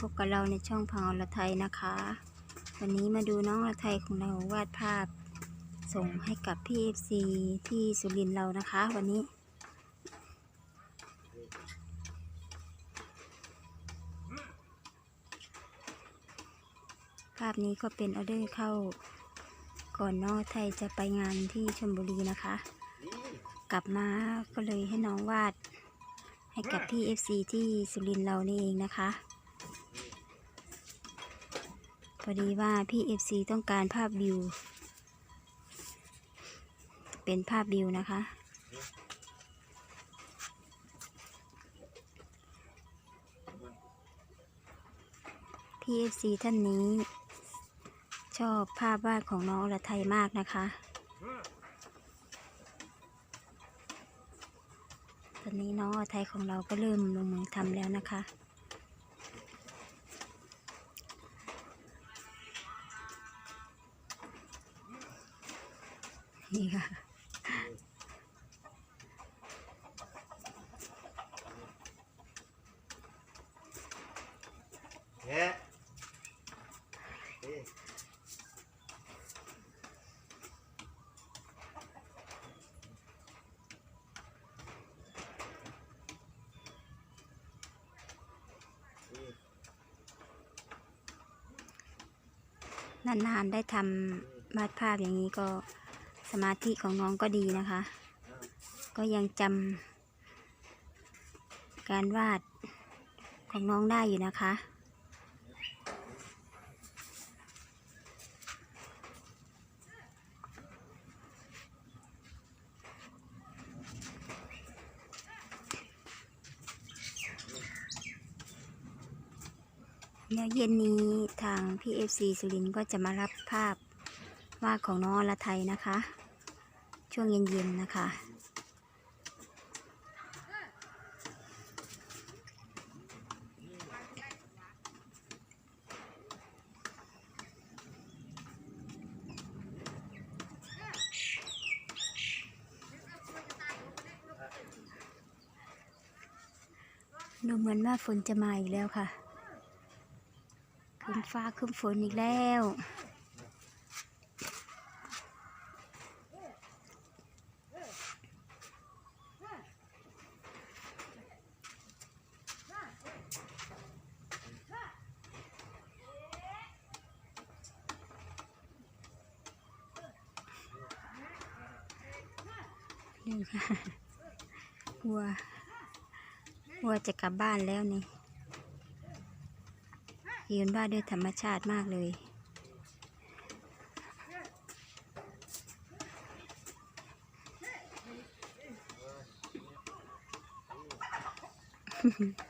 พบกับเราในช่องพังอรไทยนะคะ วันนี้มาดูน้องอรไทยของเราวาดภาพ ส่งให้กับพี่เอฟซีที่สุรินทร์เรานะคะ วันนี้ ภาพนี้ก็เป็นออเดอร์เข้าก่อนน้องไทยจะไปงานที่ชลบุรีนะคะ กลับมาก็เลยให้น้องวาดให้กับพี่ FC ที่สุรินทร์เรานี่เองนะคะ อดีว่าพี่ FC ต้องการภาพวิว เป็นภาพวิวนะคะ พี่ FC ท่านนี้ ชอบภาพวาดของน้องอรไทยมากนะคะ ตอนนี้น้องอไทยของเราก็เริ่มลงมือทำแล้วนะคะ นี่ค่ะแค่เอ๊ะนานๆได้ทำวาดภาพอย่างนี้ก็ สมาธิของน้องก็ดีนะคะ ก็ยังจำการวาดของน้องได้อยู่นะคะเดี๋ยวเย็นนี้ทางพี่เอฟซีสุรินทร์ก็จะมารับภาพ วาดของน้องอรไทยนะคะ ช่วงเย็นๆนะคะดูเหมือนว่าฝนจะมาอีกแล้วค่ะ ขึ้นฟ้าขึ้นฝนอีกแล้ว นี่ค่ะวัววัวจะกลับบ้านแล้วนี่ยืนบ้าด้วยธรรมชาติมากเลยเ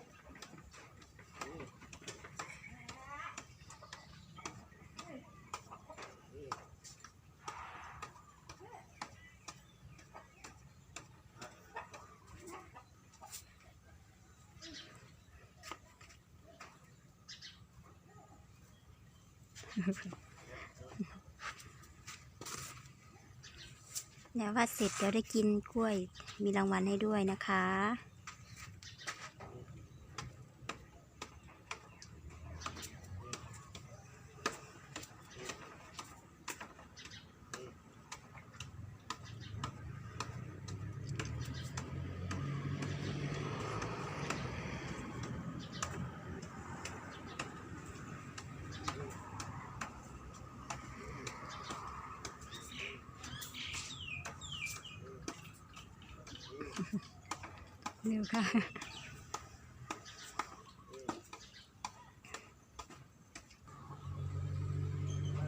พัดเสร็จเดี๋ยวได้กินกล้วยมีรางวัลให้ด้วยนะคะ เร็วค่ะ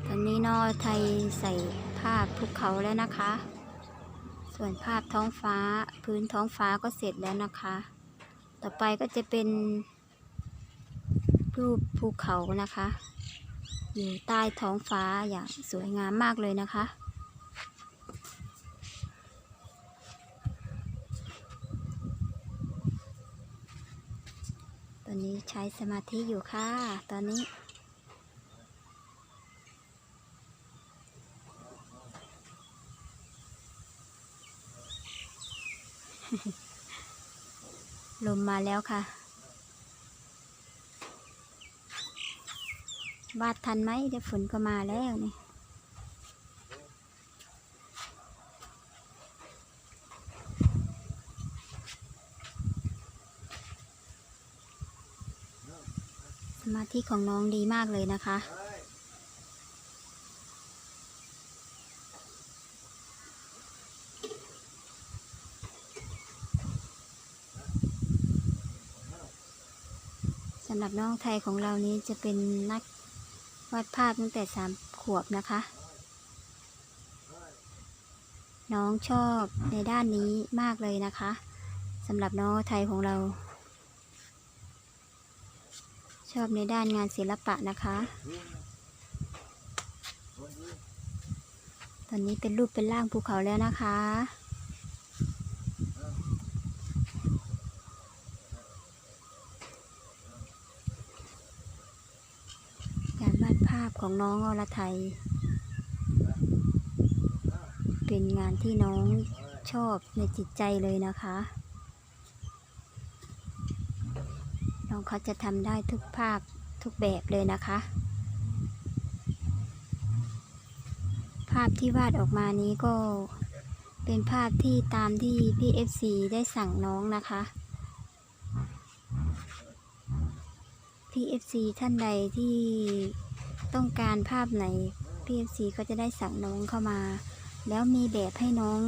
ตอนนี้นอไทยใส่ภาพภูเขาแล้วนะคะ ส่วนภาพท้องฟ้าพื้นท้องฟ้าก็เสร็จแล้วนะคะ ต่อไปก็จะเป็น รูปภูเขานะคะ อยู่ใต้ท้องฟ้าอย่างสวยงามมากเลยนะคะ ตอนนี้ใช้สมาธิอยู่ค่ะ ตอนนี้ลมมาแล้วค่ะ วาดทันไหมเดี๋ยวฝนก็มาแล้วนี่ ธิของน้องดีมากเลยนะคะ สำหรับน้องไทยของเรานี้จะเป็นนักวาดภาพตั้งแต่สามขวบนะคะ น้องชอบในด้านนี้มากเลยนะคะสำหรับน้องไทยของเรา ชอบในด้านงานศิลปะนะคะ ตอนนี้เป็นรูปเป็นร่างภูเขาแล้วนะคะ การวาดภาพของน้องอรไทย เป็นงานที่น้องชอบในจิตใจเลยนะคะ น้ องเขาจะทำได้ทุกภาพทุกแบบเลยนะคะ ภาพที่วาดออกมานี้ก็เป็นภาพที่ตามที่พี่ FC ได้สั่งน้องนะคะพี่ FC ท่านใดที่ต้องการภาพไหนพี่ FC ก็จะได้สั่งน้องเข้ามา แล้วมีแบบให้น้อง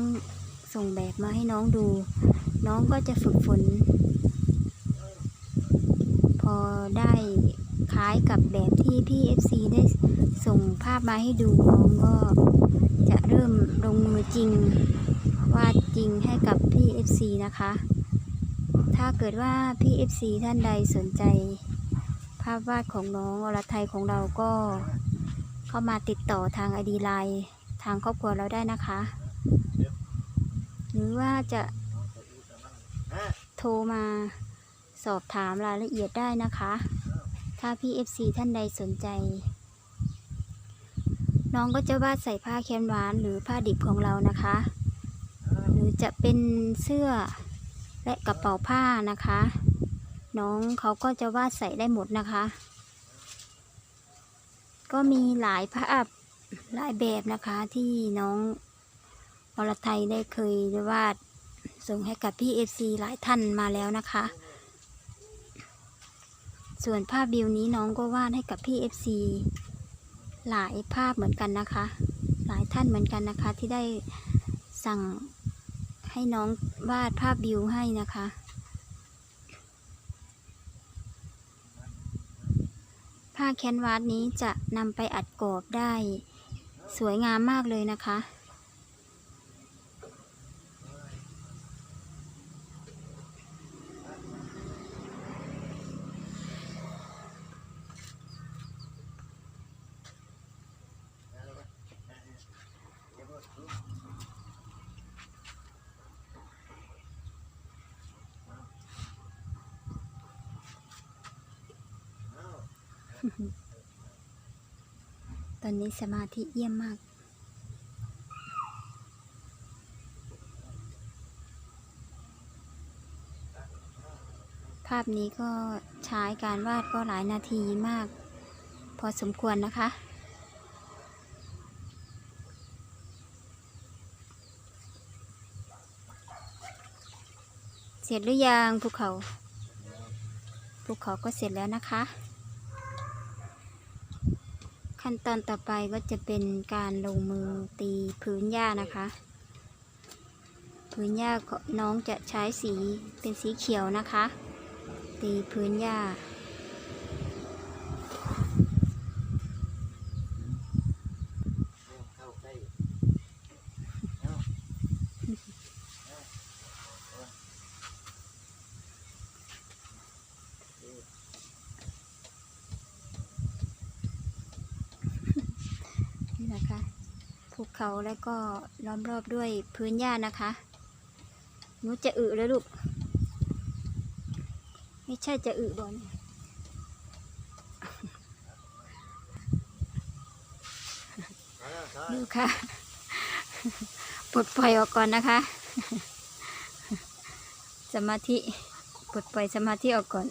ส่งแบบมาให้น้องดู น้องก็จะฝึกฝน ได้คล้ายกับแบบที่พี่ FC ได้ส่งภาพมาให้ดูน้องก็จะเริ่มลงมือจริงวาดจริงให้กับพี่ FC นะคะ ถ้าเกิดว่าพี่ FC ท่านใดสนใจ ภาพวาดของน้องอรไทยของเราก็เข้ามาติดต่อทางไอดีไลน์ทางครอบครัวเราได้นะคะ หรือว่าจะฮะโทรมา สอบถามรายละเอียดได้นะคะ ถ้าพี่ FC ท่านใดสนใจ น้องก็จะวาดใส่ผ้าแคนวานหรือผ้าดิบของเรานะคะ หรือจะเป็นเสื้อและกระเป๋าผ้านะคะ น้องเขาก็จะวาดใส่ได้หมดนะคะ ก็มีหลายภาพหลายแบบนะคะที่น้องอรไทยได้เคยวาดส่งให้กับพี่เอฟซีหลายท่านมาแล้วนะคะ ส่วนภาพวิวนี้น้องก็วาดให้กับพี่เอฟซีหลายภาพเหมือนกันนะคะ หลายท่านเหมือนกันนะคะ ที่ได้สั่งให้น้องวาดภาพวิวให้นะคะ ผ้าแคนวาสนี้จะนำไปอัดกรอบได้ สวยงามมากเลยนะคะ ตอนนี้สมาธิเยี่ยมมาก ภาพนี้ก็ใช้การวาดก็หลายนาทีมาก พอสมควรนะคะเสร็จหรือยังภูเขา ภูเขาก็เสร็จแล้วนะคะ ขั้นตอนต่อไปก็จะเป็นการลงมือตีพื้นหญ้านะคะ พื้นหญ้าน้องจะใช้สีเป็นสีเขียวนะคะ ตีพื้นหญ้าใกล้ นี่นะคะ ภูเขาแล้วก็ล้อมรอบด้วยพื้นหญ้านะคะหนูจะอึแล้วลูก ไม่ใช่จะอึบอลอ่าใช่ดูค่ะปลดปล่อยออกก่อนนะคะ สมาธิปลดปล่อยสมาธิออกก่อน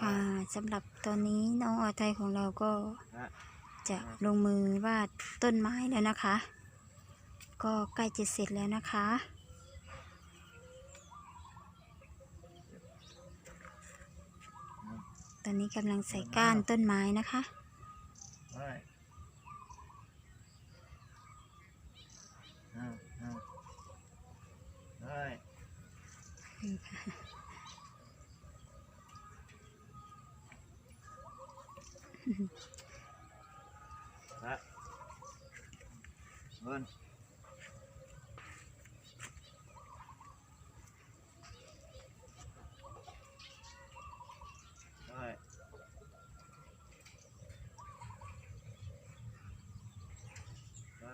ค่ะสำหรับตอนนี้น้องออไทยของเราก็จะลงมือวาดต้นไม้แล้วนะคะ ก็ใกล้จะเสร็จแล้วนะคะตอนนี้กำลังใส่ก้านต้นไม้นะคะไปอ่าอ่าไปละเงินไปไป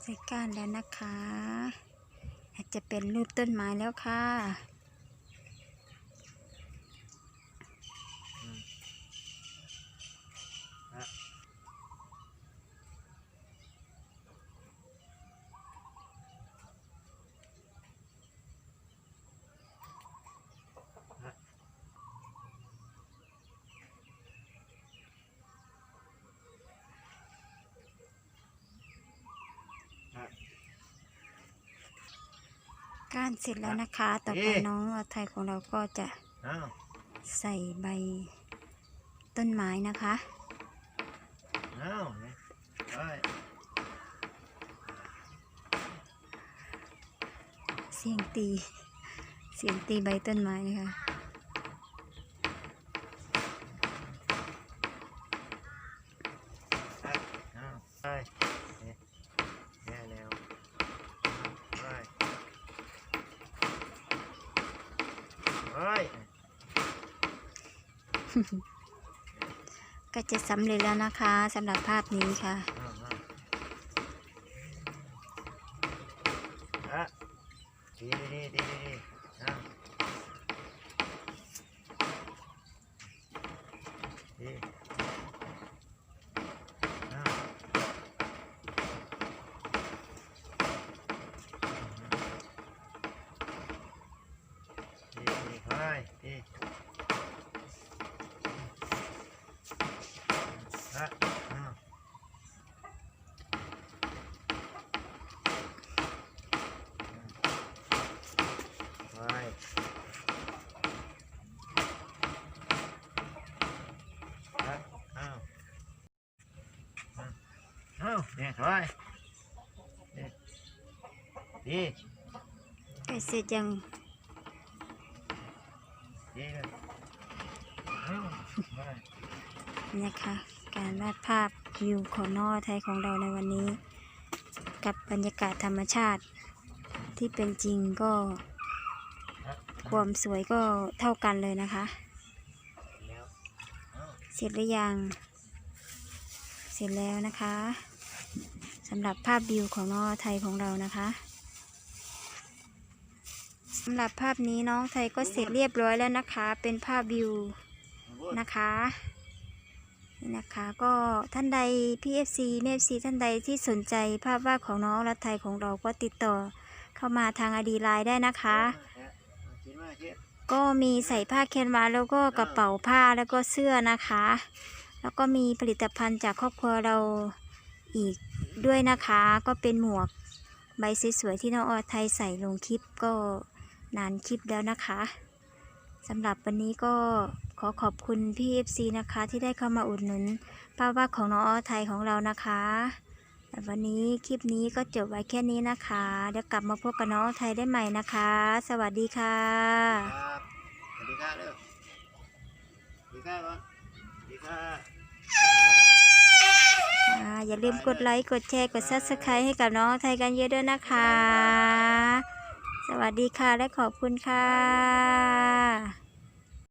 ใส่ก้านแล้วนะคะ อาจจะเป็นรูปต้นไม้แล้วค่ะ ก้านเสร็จแล้วนะคะ ต่อไปน้องออยไทยของเราก็จะอ้าวใส่ใบต้นไม้นะคะอ้าวเนี่ยไปเสียงตี เสียงตีใบต้นไม้นะคะ อ้าวไปเนี่ยแย่แล้วไปไป ก็จะสำเร็จแล้วนะคะสำหรับภาพนี้ค่ะ อ้าวอ้าวอะดีดีดีดีดีอ้าวดีอ้าวดีดีไปดีอะอ้าว ไปอะอ้าวอะอ้าว เนี่ยไปนี่ดีใกล้เสร็จยังดีเลยอ้าวไปนะคะ การวาดภาพวิวของนอไทยของเราในวันนี้ กับบรรยากาศธรรมชาติที่เป็นจริงก็อะความสวยก็เท่ากันเลยนะคะแล้วอ้าวเสร็จหรือยัง เสร็จแล้วนะคะ สำหรับภาพวิวของน้องไทยของเรานะคะสำหรับภาพนี้น้องไทยก็เสร็จเรียบร้อยแล้วนะคะ เป็นภาพวิวนะคะนี่นะคะก็ท่านใด PFC เมฟซีท่านใดที่สนใจภาพวาดของน้องรัฐไทยของเราก็ติดต่อเข้ามาทางอดีไลน์ได้นะคะ ก็มีใส่ผ้าแคนวาสแล้วก็กระเป๋าผ้าแล้วก็เสื้อนะคะ แล้วก็มีผลิตภัณฑ์จากครอบครัวเรา อีกด้วยนะคะก็เป็นหมวกใบสวยๆที่น้องออไทยใส่ลงคลิปก็นานคลิปแล้วนะคะสำหรับวันนี้ก็ขอขอบคุณพี่เอฟซีนะคะที่ได้เข้ามาอุดหนุนภาพวาดของน้องออไทยของเรานะคะแต่วันนี้คลิปนี้ก็จบไว้แค่นี้นะคะ เดี๋ยวกลับมาพบกับน้องออไทยได้ใหม่นะคะ สวัสดีค่ะสวัสดีครับเร็วสวัสดีครับก่อนสวัสดีครับ อ่าอย่าลืมกดไลค์ กดแชร์ กดซับสไคร b e ให้กับน้องไทยกันเยอะด้วยนะคะ สวัสดีค่ะและขอบคุณค่ะ